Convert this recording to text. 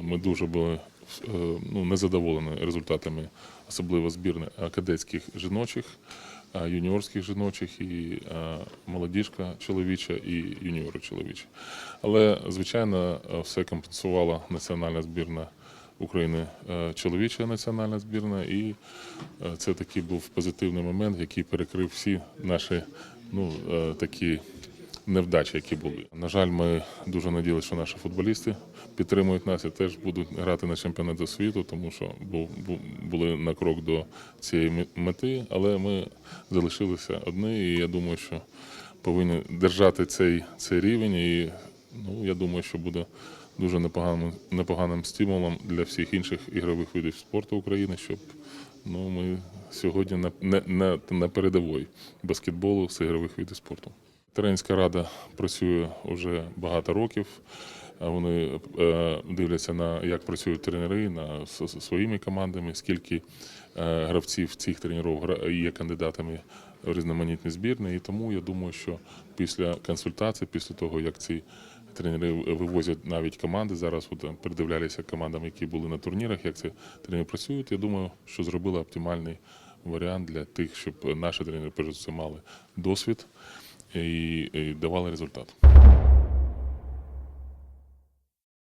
Ми дуже були е, ну, незадоволені результатами, особливо збірних кадетських жіночих, е, юніорських жіночих і е, молодіжка чоловіча і юніори чоловічі. Але, звичайно, все компенсувала національна збірна України, чоловіча національна збірна, і це такий був позитивний момент, який перекрив всі наші ну, такі невдачі, які були. На жаль, ми дуже надіялися, що наші футболісти підтримують нас і теж будуть грати на чемпіонаті світу, тому що були на крок до цієї ме- мети, але ми залишилися одні, і я думаю, що повинні держати цей, цей рівень. І ну, я думаю, що буде дуже непоганим, непоганим стимулом для всіх інших ігрових видів спорту України, щоб ну, ми сьогодні на, на, на, на передовій баскетболу з ігрових видів спорту. Тренерська рада працює вже багато років. Вони е, дивляться на як працюють тренери на своїми командами, скільки е, гравців цих тренерів є кандидатами в різноманітні збірні. І тому я думаю, що після консультацій, після того як ці тренери вивозять навіть команди, зараз от, е, передивлялися командам, які були на турнірах, як ці тренери працюють. Я думаю, що зробили оптимальний варіант для тих, щоб наші тренери перш за все мали досвід і, і давали результат.